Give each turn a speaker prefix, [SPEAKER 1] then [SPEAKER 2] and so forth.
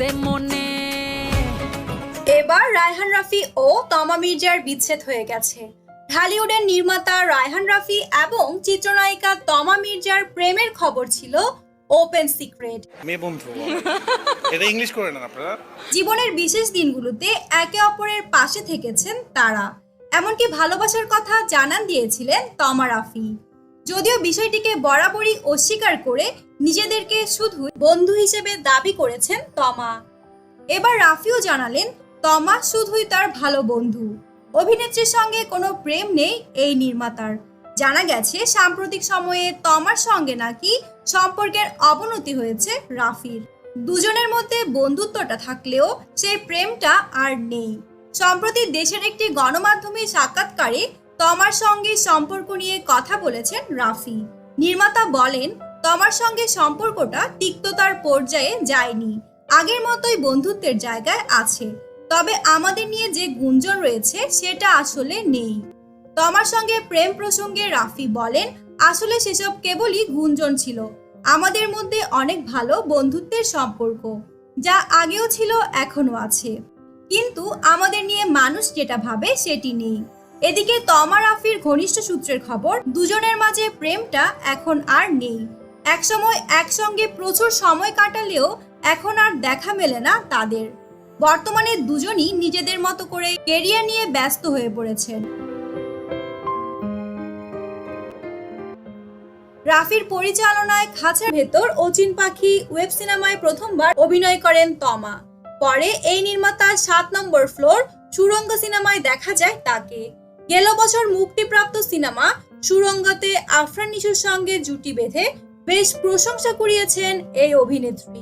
[SPEAKER 1] আছে মনে।
[SPEAKER 2] এবার রায়হান রাফি ও তমা মির্জার বিচ্ছেদ হয়ে গেছে। ঢালিউডের নির্মাতা রায়হান রাফি এবং চিত্রনায়িকা তমা মির্জার প্রেমের খবর ছিল ওপেন সিক্রেট।
[SPEAKER 3] মেয়ে বন্ধু এটা ইংলিশ করে নেন আপনারা।
[SPEAKER 2] জীবনের বিশেষ দিনগুলোতে একে অপরের পাশে থেকেছেন তারা। এমনকি ভালোবাসার কথা জানান দিয়েছিলেন তমা রাফি। যদিও বিষয়টিকে বরাবরই অস্বীকার করে নিজেদেরকে শুধু বন্ধু হিসেবে দাবি করেছেন তমা। এবার রাফিও জানালেন, তমা শুধুই তার ভালো বন্ধু। অভিনেত্রীর সঙ্গে কোনো প্রেম নেই এই নির্মাতার। জানা গেছে, সাম্প্রতিক সময়ে তমার সঙ্গে নাকি সম্পর্কের অবনতি হয়েছে রাফির। দুজনের মধ্যে বন্ধুত্বটা থাকলেও সেই প্রেমটা আর নেই। সম্প্রতি দেশের একটি গণমাধ্যমে সাক্ষাৎকারে তমার সঙ্গে সম্পর্ক নিয়ে কথা বলেছেন রাফি। নির্মাতা বলেন, তমার সঙ্গে সম্পর্কটা তিক্ততার পর্যায়ে যায়নি। আগের মতোই বন্ধুত্বের জায়গায় আছে। তবে আমাদের নিয়ে যে গুঞ্জন রয়েছে, সেটা আসলে নেই। তমার সঙ্গে প্রেম প্রসঙ্গে রাফি বলেন, আসলে সেসব কেবলই গুঞ্জন ছিল। আমাদের মধ্যে অনেক ভালো বন্ধুত্বের সম্পর্ক, যা আগেও ছিল এখনও আছে। কিন্তু আমাদের নিয়ে মানুষ যেটা ভাবে, সেটি নেই। এদিকে তমা রাফির ঘনিষ্ঠ সূত্রের খবর, দুজনের মাঝে প্রেমটা এখন আর নেই। একসময় একসঙ্গে প্রচুর সময় কাটালেও এখন আর দেখা মেলে না তাদের। বর্তমানে দুজনই নিজেদের মতো করে কেরিয়ার নিয়ে ব্যস্ত হয়ে পড়েছেন। রাফির পরিচালনায় খাঁচার ভেতর অচিন পাখি ওয়েব সিনেমায় প্রথমবার অভিনয় করেন তমা। পরে এই নির্মাতার সাত নম্বর ফ্লোর সুরঙ্গ সিনেমায় দেখা যায় তাকে। গেল বছর মুক্তিপ্রাপ্ত সিনেমা সুরঙ্গতে আফরান সঙ্গে জুটি বেঁধে বেশ প্রশংসা কুড়িয়েছেন এই অভিনেত্রী।